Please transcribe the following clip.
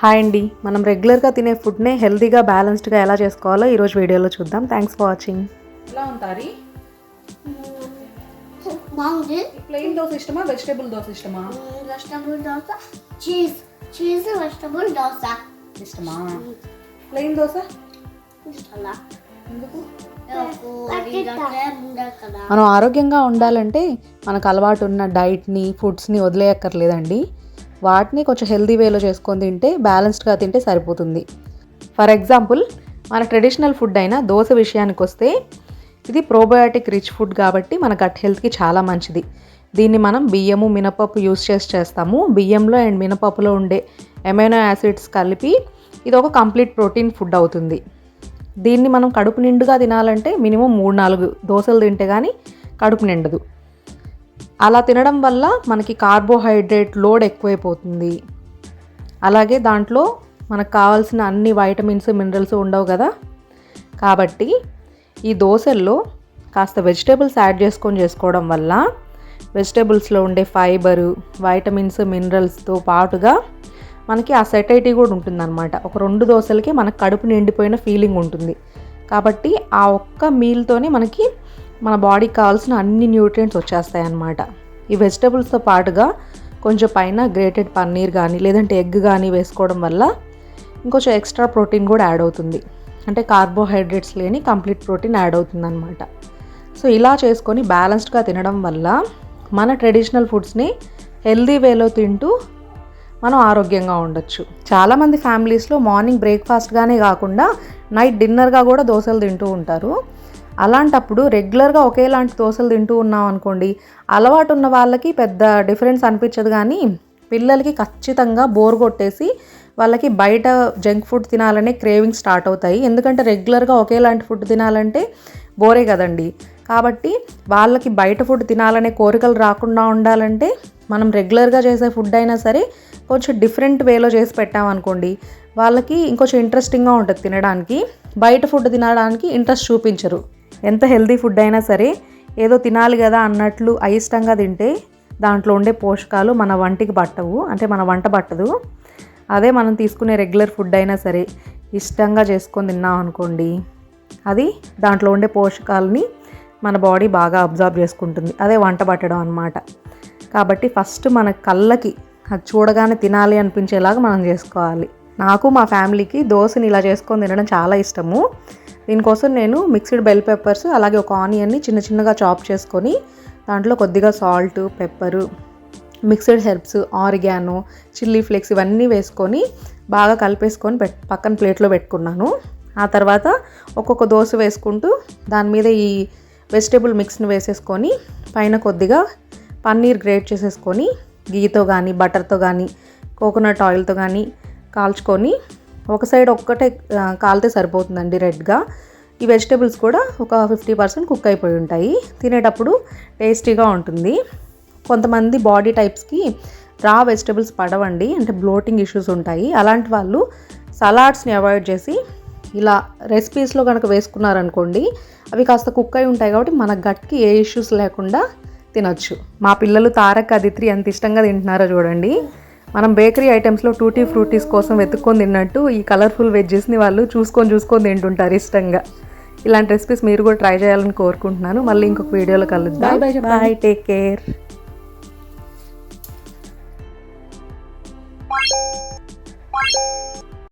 Hi అండి. మనం రెగ్యులర్గా తినే ఫుడ్నే హెల్తీగా బ్యాలెన్స్డ్గా ఎలా చేసుకోవాలో ఈరోజు వీడియోలో చూద్దాం. థ్యాంక్స్ ఫర్ వాచింగ్ ఎలా ఉంటారు? ప్లెయిన్ దోశ ఇష్టమా వెజిటేబుల్ దోశ ఇష్టమా? Vegetable dosa cheese cheese vegetable dosa. ఇష్టమా? ప్లెయిన్ దోశ? అలా ఎందుకు? మనం ఆరోగ్యంగా ఉండాలంటే మనకు అలవాటు ఉన్న డైట్ని ఫుడ్స్ని వదిలేయక్కర్లేదండి. వాటిని కొంచెం హెల్దీ వేలో చేసుకొని తింటే బ్యాలెన్స్డ్గా తింటే సరిపోతుంది. ఫర్ ఎగ్జాంపుల్ మన ట్రెడిషనల్ ఫుడ్ అయిన దోశ విషయానికి వస్తే ఇది ప్రోబయోటిక్ రిచ్ ఫుడ్ కాబట్టి మన గట్ హెల్త్కి చాలా మంచిది. దీన్ని మనం బియ్యము మినపప్పు యూస్ చేసి చేస్తాము. బియ్యంలో అండ్ మినపప్పులో ఉండే ఎమైనో యాసిడ్స్ కలిపి ఇది ఒక కంప్లీట్ ప్రోటీన్ ఫుడ్ అవుతుంది. దీన్ని మనం కడుపు నిండుగా తినాలంటే మినిమం మూడు నాలుగు దోశలు తింటే కానీ కడుపు నిండదు. అలా తినడం వల్ల మనకి కార్బోహైడ్రేట్ లోడ్ ఎక్కువైపోతుంది. అలాగే దాంట్లో మనకు కావాల్సిన అన్ని వైటమిన్స్ మినరల్స్ ఉండవు కదా. కాబట్టి ఈ దోశల్లో కాస్త వెజిటేబుల్స్ యాడ్ చేసుకొని చేసుకోవడం వల్ల వెజిటేబుల్స్లో ఉండే ఫైబరు వైటమిన్స్ మినరల్స్తో పాటుగా మనకి ఆ సెటైటీ కూడా ఉంటుందన్నమాట. ఒక రెండు దోశలకి మనకు కడుపు నిండిపోయిన ఫీలింగ్ ఉంటుంది. కాబట్టి ఆ ఒక్క మీల్తోనే మనకి మన బాడీకి కావాల్సిన అన్ని న్యూట్రియంట్స్ వచ్చేస్తాయి అన్నమాట ఈ వెజిటబుల్స్తో పాటుగా కొంచెం పైన గ్రేటెడ్ పన్నీర్ కానీ లేదంటే ఎగ్ కానీ వేసుకోవడం వల్ల ఇంకొంచెం ఎక్స్ట్రా ప్రోటీన్ కూడా యాడ్ అవుతుంది. అంటే కార్బోహైడ్రేట్స్ లేని కంప్లీట్ ప్రోటీన్ యాడ్ అవుతుందన్నమాట. సో ఇలా చేసుకొని బ్యాలెన్స్డ్గా తినడం వల్ల మన ట్రెడిషనల్ ఫుడ్స్ని హెల్దీ వేలో తింటూ మనం ఆరోగ్యంగా ఉండొచ్చు. చాలామంది ఫ్యామిలీస్లో మార్నింగ్ బ్రేక్ఫాస్ట్గానే కాకుండా నైట్ డిన్నర్గా కూడా దోశలు తింటూ ఉంటారు. అలాంటప్పుడు రెగ్యులర్గా ఒకేలాంటి దోశలు తింటూ ఉన్నాం అనుకోండి అలవాటు ఉన్న వాళ్ళకి పెద్ద డిఫరెన్స్ అనిపించదు కానీ పిల్లలకి ఖచ్చితంగా బోర్ కొట్టేసి వాళ్ళకి బయట జంక్ ఫుడ్ తినాలనే క్రేవింగ్ స్టార్ట్ అవుతాయి. ఎందుకంటే రెగ్యులర్గా ఒకేలాంటి ఫుడ్ తినాలంటే బోరే కదండి. కాబట్టి వాళ్ళకి బయట ఫుడ్ తినాలనే కోరికలు రాకుండా ఉండాలంటే మనం రెగ్యులర్గా చేసే ఫుడ్ అయినా సరే కొంచెం డిఫరెంట్ వేలో చేసి పెట్టామనుకోండి వాళ్ళకి ఇంకొంచెం ఇంట్రెస్టింగ్గా ఉంటుంది తినడానికి. బయట ఫుడ్ తినడానికి ఇంట్రెస్ట్ చూపించరు. ఎంత హెల్దీ ఫుడ్ అయినా సరే ఏదో తినాలి కదా అన్నట్లు అయిష్టంగా తింటే దాంట్లో ఉండే పోషకాలు మన వంటికి పట్టవు. అంటే మన వంట పట్టదు. అదే మనం తీసుకునే రెగ్యులర్ ఫుడ్ అయినా సరే ఇష్టంగా చేసుకొని తిన్నాం అనుకోండి అది దాంట్లో ఉండే పోషకాలని మన బాడీ బాగా అబ్జర్వ్ చేసుకుంటుంది. అదే వంట పట్టడం అనమాట కాబట్టి ఫస్ట్ మన కళ్ళకి అది చూడగానే తినాలి అనిపించేలాగా మనం చేసుకోవాలి. నాకు మా ఫ్యామిలీకి దోశని ఇలా చేసుకొని తినడం చాలా ఇష్టము. దీనికోసం నేను మిక్స్డ్ బెల్ పెప్పర్స్ అలాగే ఒక ఆనియన్ని చిన్న చిన్నగా చాప్ చేసుకొని దాంట్లో కొద్దిగా salt pepper mixed herbs oregano chilli flakes ఇవన్నీ వేసుకొని బాగా కలిపేసుకొని పెట్ పక్కన ప్లేట్లో పెట్టుకున్నాను. ఆ తర్వాత ఒక్కొక్క దోశ వేసుకుంటూ దాని మీద ఈ వెజిటేబుల్ మిక్స్ని వేసేసుకొని పైన కొద్దిగా పన్నీర్ గ్రేట్ చేసేసుకొని గీతో కానీ బటర్తో కానీ కోకోనట్ ఆయిల్తో కానీ కాల్చుకొని ఒక సైడ్ ఒక్కటే కాలితే సరిపోతుందండి రెడ్గా. ఈ వెజిటేబుల్స్ కూడా ఒక ఫిఫ్టీ పర్సెంట్ కుక్ అయిపోయి ఉంటాయి. తినేటప్పుడు టేస్టీగా ఉంటుంది. కొంతమంది బాడీ టైప్స్కి రా వెజిటేబుల్స్ పడవండి అంటే బ్లోటింగ్ ఇష్యూస్ ఉంటాయి. అలాంటి వాళ్ళు సలాడ్స్ని అవాయిడ్ చేసి ఇలా రెసిపీస్లో కనుక వేసుకున్నారనుకోండి అవి కాస్త కుక్ అయి ఉంటాయి కాబట్టి మన గట్కి ఏ ఇష్యూస్ లేకుండా తినొచ్చు. మా పిల్లలు తారక్ అదిత్రి ఎంత ఇష్టంగా తింటున్నారో చూడండి. మనం బేకరీ ఐటమ్స్లో టూటీ ఫ్రూటీస్ కోసం వెతుక్కొని తిన్నట్టు ఈ కలర్ఫుల్ వెజ్జెస్ని వాళ్ళు చూసుకొని చూసుకొని తింటుంటారు ఇష్టంగా. ఇలాంటి రెసిపీస్ మీరు కూడా ట్రై చేయాలని కోరుకుంటున్నాను. మళ్ళీ ఇంకొక వీడియోలో కలుద్దాం. Bye take care